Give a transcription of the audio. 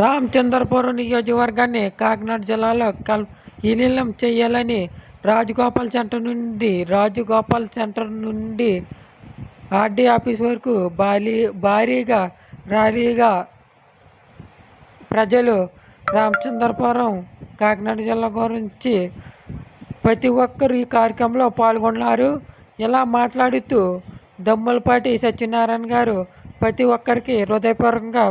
రామచంద్రపురం నియోజకవర్గాన్ని కాకినాడ జిల్లాలో కల్ విలీనం చేయాలని రాజగోపాల్ సెంటర్ నుండి రాజగోపాల్ సెంటర్ నుండి ఆర్డీ ఆఫీస్ వరకు భారీ భారీగా ర్యాలీగా ప్రజలు రామచంద్రపురం కాకినాడ జిల్లా గురించి ప్రతి ఒక్కరు ఈ కార్యక్రమంలో పాల్గొన్నారు. ఇలా మాట్లాడుతూ దమ్ములపాటి సత్యనారాయణ గారు ప్రతి ఒక్కరికి హృదయపూర్వకంగా